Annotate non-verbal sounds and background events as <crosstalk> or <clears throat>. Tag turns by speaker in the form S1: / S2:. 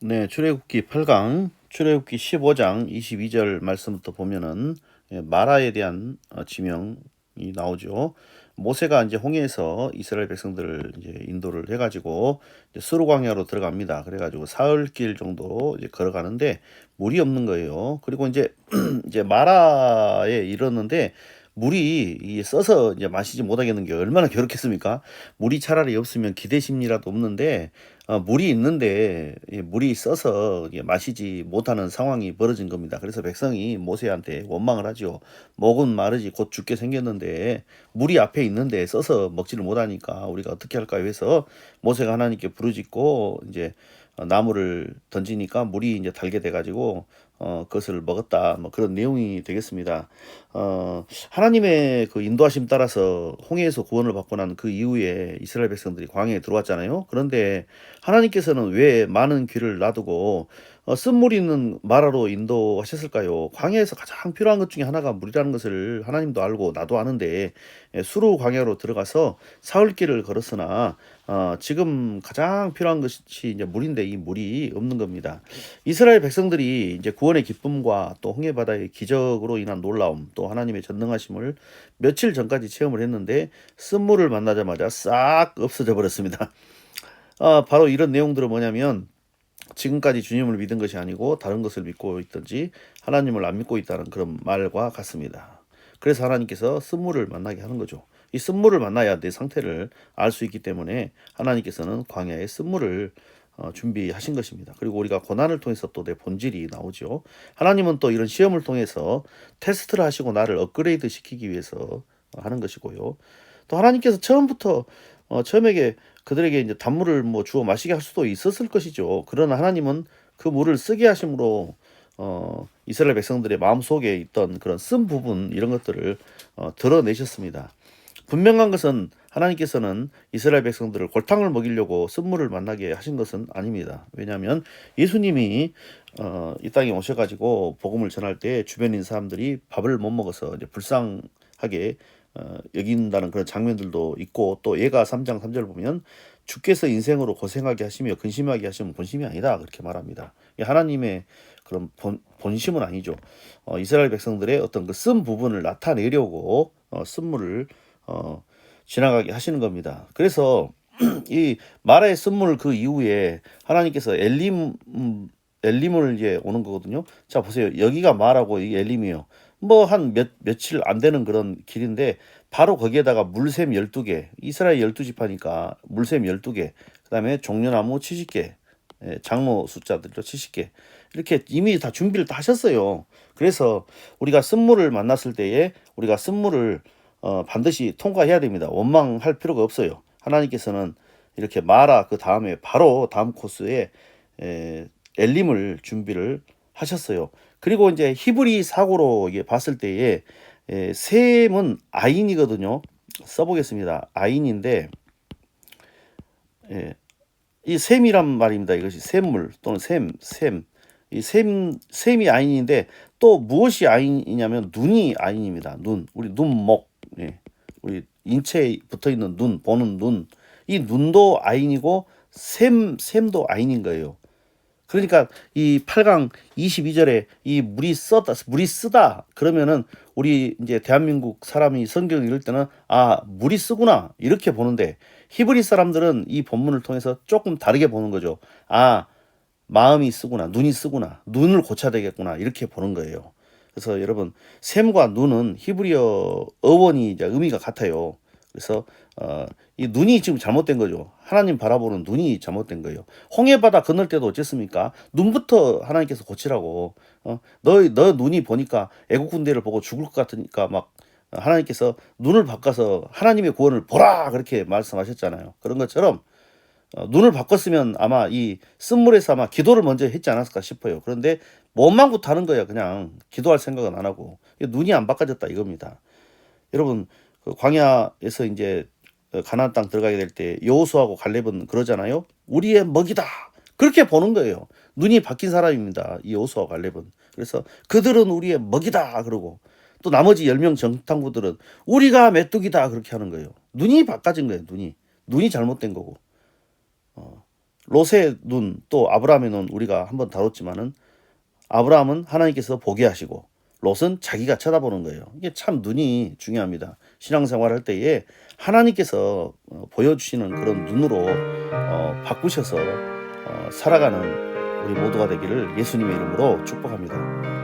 S1: 네, 출애굽기 8강, 출애굽기 15장 22절 말씀부터 보면은 예, 마라에 대한 어, 지명이 나오죠. 모세가 이제 홍해에서 이스라엘 백성들을 이제 인도를 해가지고 이제 수르 광야로 들어갑니다. 그래가지고 사흘길 정도 이제 걸어가는데 물이 없는 거예요. 그리고 이제 <clears throat> 이제 마라에 이르렀는데 물이 써서 이제 마시지 못하겠는 게 얼마나 괴롭겠습니까? 물이 차라리 없으면 기대심이라도 없는데 어, 물이 있는데 이 물이 써서 마시지 못하는 상황이 벌어진 겁니다. 그래서 백성이 모세한테 원망을 하죠. 목은 마르지 곧 죽게 생겼는데 물이 앞에 있는데 써서 먹지를 못하니까 우리가 어떻게 할까요? 해서 모세가 하나님께 부르짖고 이제 어, 나무를 던지니까 물이 이제 달게 돼가지고 어, 그것을 먹었다. 뭐 그런 내용이 되겠습니다. 어, 하나님의 그 인도하심 따라서 홍해에서 구원을 받고 난 그 이후에 이스라엘 백성들이 광야에 들어왔잖아요. 그런데 하나님께서는 왜 많은 귀를 놔두고 어, 쓴물 있는 마라로 인도하셨을까요? 광야에서 가장 필요한 것 중에 하나가 물이라는 것을 하나님도 알고 나도 아는데 예, 수로 광야로 들어가서 사흘길을 걸었으나 어, 지금 가장 필요한 것이 이제 물인데 이 물이 없는 겁니다. 이스라엘 백성들이 이제 구원 의 기쁨과 또 홍해 바다의 기적으로 인한 놀라움 또 하나님의 전능하심을 며칠 전까지 체험을 했는데 쓴물을 만나자마자 싹 없어져 버렸습니다. 아, 바로 이런 내용들은 뭐냐면 지금까지 주님을 믿은 것이 아니고 다른 것을 믿고 있든지 하나님을 안 믿고 있다는 그런 말과 같습니다. 그래서 하나님께서 쓴물을 만나게 하는 거죠. 이 쓴물을 만나야 내 상태를 알 수 있기 때문에 하나님께서는 광야에 쓴물을 어, 준비하신 것입니다. 그리고 우리가 고난을 통해서 또 내 본질이 나오죠. 하나님은 또 이런 시험을 통해서 테스트를 하시고 나를 업그레이드 시키기 위해서 하는 것이고요. 또 하나님께서 처음부터 어, 처음에게 그들에게 이제 단물을 뭐 주어 마시게 할 수도 있었을 것이죠. 그러나 하나님은 그 물을 쓰게 하심으로 어, 이스라엘 백성들의 마음 속에 있던 그런 쓴 부분 이런 것들을 어, 드러내셨습니다. 분명한 것은 하나님께서는 이스라엘 백성들을 골탕을 먹이려고 쓴물을 만나게 하신 것은 아닙니다. 왜냐하면 예수님이 어, 이 땅에 오셔가지고 복음을 전할 때 주변인 사람들이 밥을 못 먹어서 이제 불쌍하게 어, 여긴다는 그런 장면들도 있고 또 예가 3장 3절 보면 주께서 인생으로 고생하게 하시며 근심하게 하시면 본심이 아니다 그렇게 말합니다. 이 하나님의 그런 본, 본심은 아니죠. 어, 이스라엘 백성들의 어떤 그 쓴 부분을 나타내려고 어, 쓴물을 어, 지나가게 하시는 겁니다. 그래서 <clears throat> 이 마라의 쓴물 그 이후에 하나님께서 엘림 음, 엘림을 이제 오는 거거든요. 자 보세요. 여기가 마라고 이 엘림이요. 뭐 한 몇 며칠 안 되는 그런 길인데 바로 거기에다가 물샘 12개. 이스라엘 12지파니까 물샘 12개. 그다음에 종려나무 70개. 예, 장로 숫자들도 70개. 이렇게 이미 다 준비를 다 하셨어요. 그래서 우리가 쓴물을 만났을 때에 우리가 쓴물을 어, 반드시 통과해야 됩니다. 원망할 필요가 없어요. 하나님께서는 이렇게 마라 그 다음에 바로 다음 코스에 에, 엘림을 준비를 하셨어요. 그리고 이제 히브리 사고로 봤을 때에 에, 셈은 아인이거든요. 써보겠습니다. 아인인데 예, 이 셈이란 말입니다. 이것이 샘물 또는 셈, 셈. 이 셈, 셈이 아인인데 또 무엇이 아인이냐면 눈이 아인입니다. 눈, 우리 눈목, 예, 우리 인체에 붙어 있는 눈, 보는 눈. 이 눈도 아인이고 셈, 셈도 아인인 거예요. 그러니까 이 8강 22절에 이 물이 쓰다 물이 쓰다 그러면은 우리 이제 대한민국 사람이 성경을 읽을 때는 아 물이 쓰구나 이렇게 보는데 히브리 사람들은 이 본문을 통해서 조금 다르게 보는 거죠. 아 마음이 쓰구나 눈이 쓰구나 눈을 고쳐야 되겠구나 이렇게 보는 거예요. 그래서 여러분 샘과 눈은 히브리어 어원이 이제 의미가 같아요. 그래서 어, 이 눈이 지금 잘못된 거죠. 하나님 바라보는 눈이 잘못된 거예요. 홍해 바다 건널 때도 어쨌습니까? 눈부터 하나님께서 고치라고. 어, 너, 너 눈이 보니까 애국 군대를 보고 죽을 것 같으니까 막 하나님께서 눈을 바꿔서 하나님의 구원을 보라 그렇게 말씀하셨잖아요. 그런 것처럼 어, 눈을 바꿨으면 아마 이 쓴물에서 아마 기도를 먼저 했지 않았을까 싶어요. 그런데 몸만 구타는 거야 그냥 기도할 생각은 안 하고 눈이 안 바꿔졌다 이겁니다. 여러분 그 광야에서 이제 가나안 땅 들어가게 될 때 여호수아하고 갈렙은 그러잖아요. 우리의 먹이다. 그렇게 보는 거예요. 눈이 바뀐 사람입니다. 이 여호수아 갈렙은. 그래서 그들은 우리의 먹이다 그러고 또 나머지 10명 정탐구들은 우리가 메뚜기다 그렇게 하는 거예요. 눈이 바꿔진 거예요. 눈이. 눈이 잘못된 거고. 어. 롯의 눈 또 아브라함의 눈 우리가 한번 다뤘지만은 아브라함은 하나님께서 보게 하시고 롯은 자기가 쳐다보는 거예요. 이게 참 눈이 중요합니다. 신앙생활 할 때에 하나님께서 어, 보여주시는 그런 눈으로 어, 바꾸셔서 어, 살아가는 우리 모두가 되기를 예수님의 이름으로 축복합니다.